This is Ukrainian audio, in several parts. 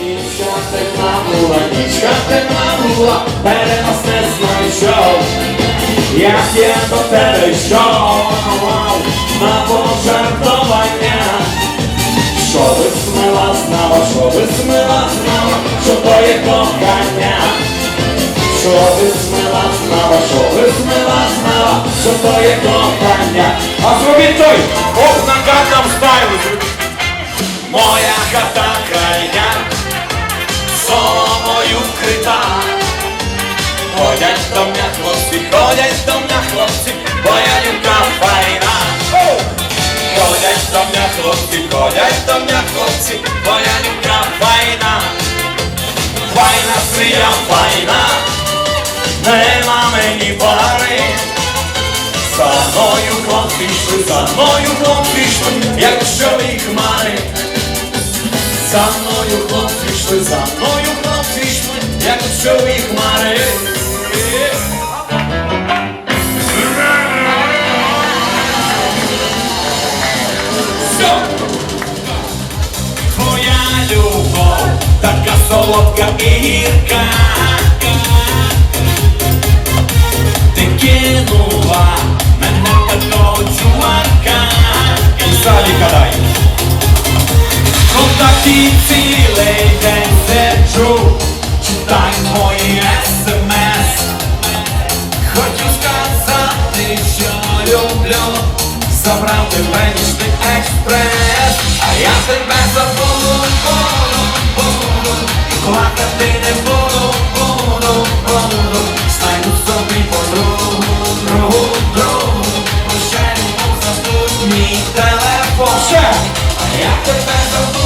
Нічка темна була, нічка темна була, перенос не знайшов. Як я до тебе йшов на пожертвування, що би смила знала, що би смила знала, що то є кохання. Що би смила знала, що би смила знала, що то є кохання. А зробіть той, Gangnam Style. Моя хата крайня, соломою вкрита. Ходять до мене хлопці, ходять до мене хлопці, бо я юбка файна. Ходять до мене хлопці, ходять до мене хлопці, бо я юбка файна. Файна свія файна, нема мені пари. За мною хлопці йшли, за мною хлопці йшли, як щові хмари. За мною хлопці йшли, за мною хлопці йшли, як щові хмари. Твоя любов, така солодка і гірка. Ти кинула мене такого чувака. І салі кадай. Контакті цілий день сиджу, читай мої смс. Хочу сказати, що люблю, забрав тебе нічний експрес, а я тебе забуду, буду, буду, і плакати не буду, буду, буду, собі подругу, другу, другу, прощай, забудь мій телефон, а я тебе забуду,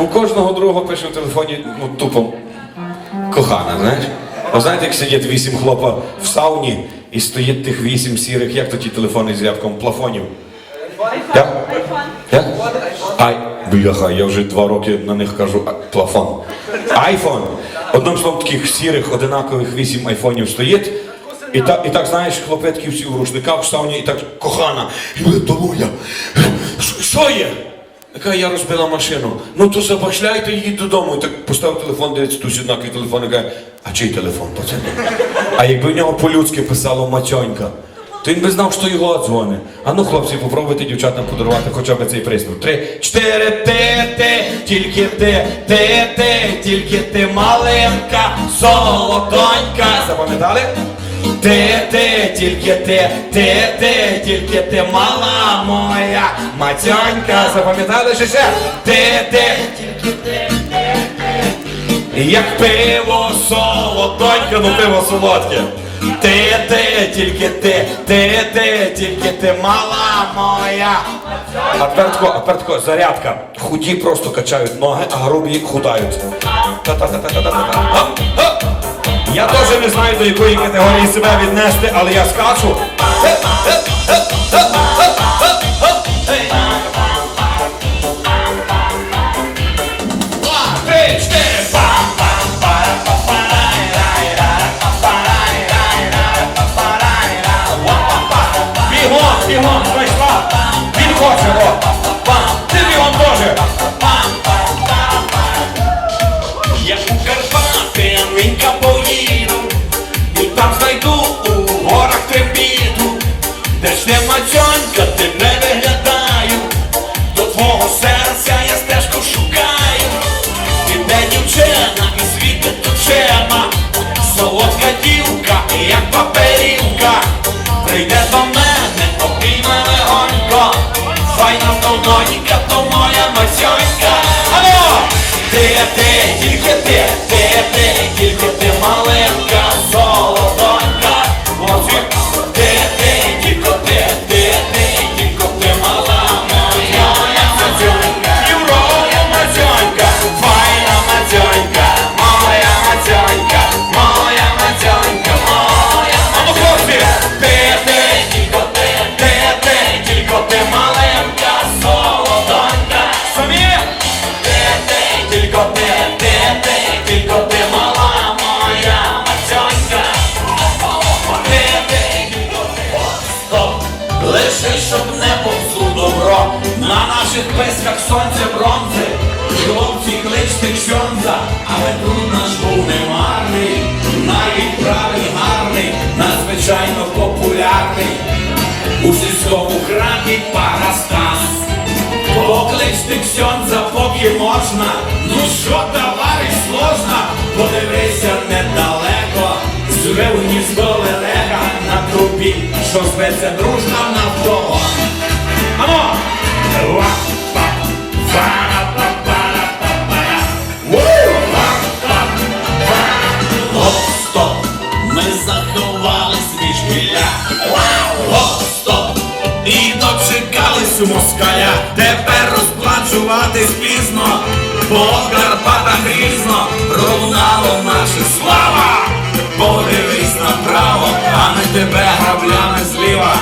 У кожного другого пише в телефоні, ну тупо кохана, знаєш? Ви знаєте, як сидять вісім хлопа в сауні і стоїть тих вісім сірих, як то ті телефони з рядком плафонів? Я? Я? Ай, бляха, я вже два роки на них кажу а, плафон. Айфон. Одним словом, таких сірих, одинакових вісім айфонів стоїть. І так, і так знаєш, хлопетки всі в рушниках в сауні, і так кохана. І буде Толуня. «Що- Що є? Яка я розбила машину. Ну то забашляйте її додому. І так поставив телефон, дивиться, тут однаковий телефон і каже, а чий телефон, пацани? А якби в нього по-людськи писало мацьонька, то він би знав, що його дзвони. А ну, хлопці, попробуйте дівчатам подарувати хоча б цей пристрій. Три, чотири, ти, ти, тільки ти, ти, ти, тільки ти маленька, солодонька. Запам'ятали? Ти, ти, тільки ти, ти, ти, тільки ти мала моя матьонька. Запам'ятали ще ще? Ти, ти, тільки ти, ти, ти. Як пиво солодонька, ну пиво солодке. Ти, ти, тільки ти, ти, ти, тільки ти мала моя. А тепер тако, а тепер зарядка. Худі просто качають ноги, а грубі худають. Та-та-та-та-та-та-та. Я теж не знаю, до якої категорії себе віднести, але я скачу. Добро. На наших писках сонце бронзи. Хлопці кличте ксьонза, але тут наш був немарний. Навіть правий гарний, надзвичайно популярний. У сільському краті Парастас. Покличте ксьонза, поки можна. Ну що, товариш, сложно? Подивися недалеко. Зве у гніздо лелека на трубі, що зветься дружна дочекались москаля. Тепер розплачуватись пізно, по Карпатах грізно пролунало наше слава. Подивись направо, а не тебе граблями зліва.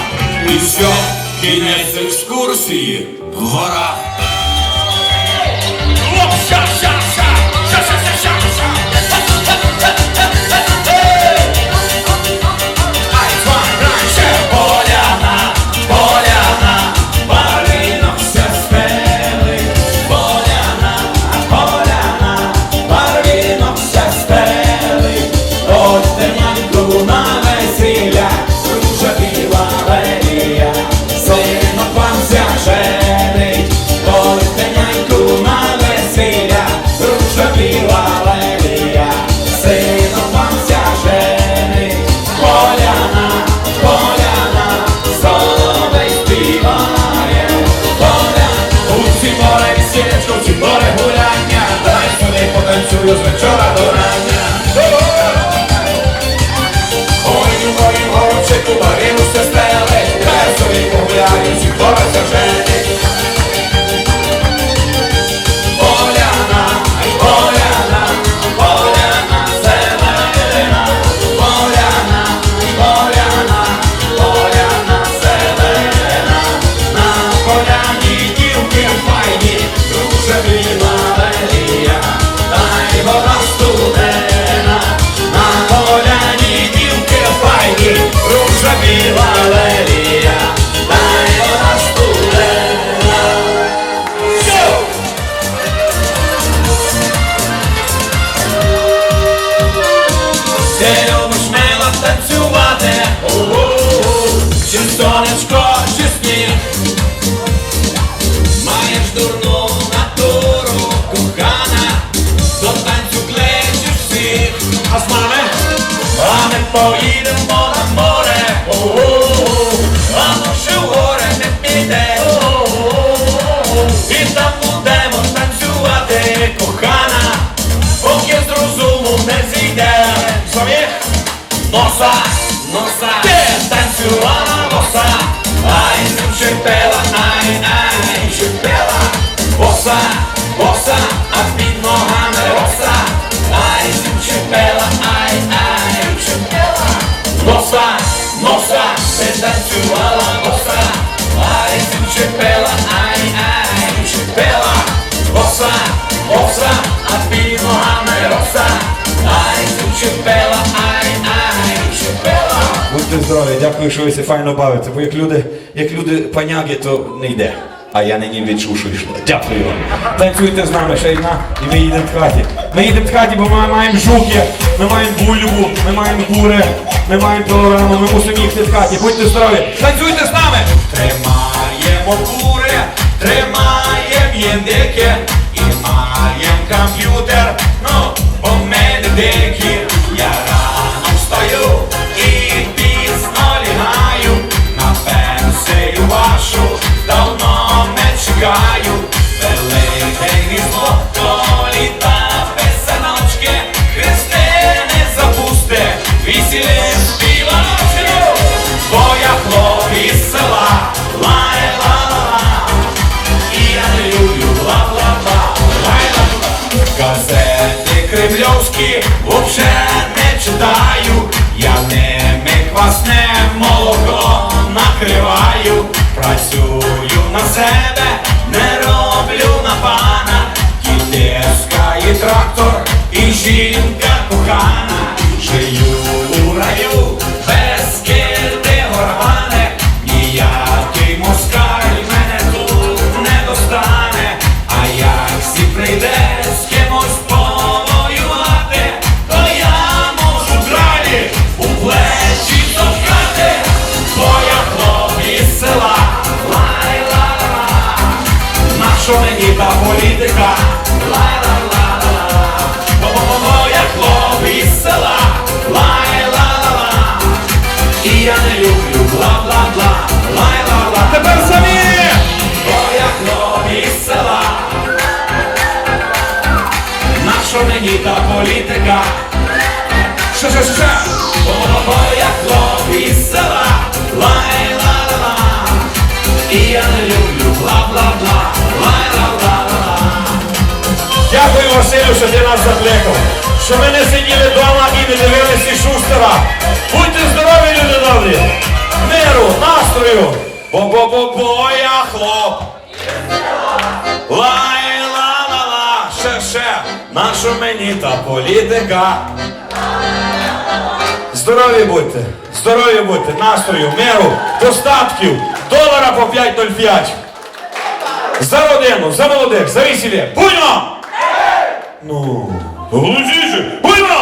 І що? Кінець екскурсії в горах. Nossa, nossa, quer dançar nossa Ai, não chipela, ai, ai, chupela. Nossa, nossa, a pinorra é Nossa, Ai, não chipela, ai, ai, chupela. Nossa, nossa, cê dançar nossa Ai, não chipela, ai, ai, chupela. Nossa, nossa, a pinorra é Nossa, Ai, não chipela, ai Будьте здорові, дякую, що ви все файно бавите. Бо як люди, як люди паняги, то не йде. А я нині відчув, що йшло. Дякую вам. Танцюйте з нами одна, і ми їдемо в хаті. Ми їдемо в хаті, бо ми маємо жуки, ми маємо бульбу, ми маємо кури, ми маємо пилораму, ми мусимо їхати в хаті. Будьте здорові. Танцюйте з нами! Тримаємо кури, тримаємо індики і маємо комп'ютер, ну, бо мене дикі. Я рано встаю Газети кремльовські вже не читаю, я ними квасне Що ми не сиділи вдома і не дивилися шустера. Будьте здорові, люди добрі! Миру, настрою! Бо-бо-бо-бо, я хлоп! Лай-ла-ла-ла! Ще, ще! Нащо мені та політика? Здорові будьте! Здорові будьте! Настрою, миру, достатків! Долара по 5,05! За родину, за молодих, за весілля! Буйно! Ну, голосніше! Буйно!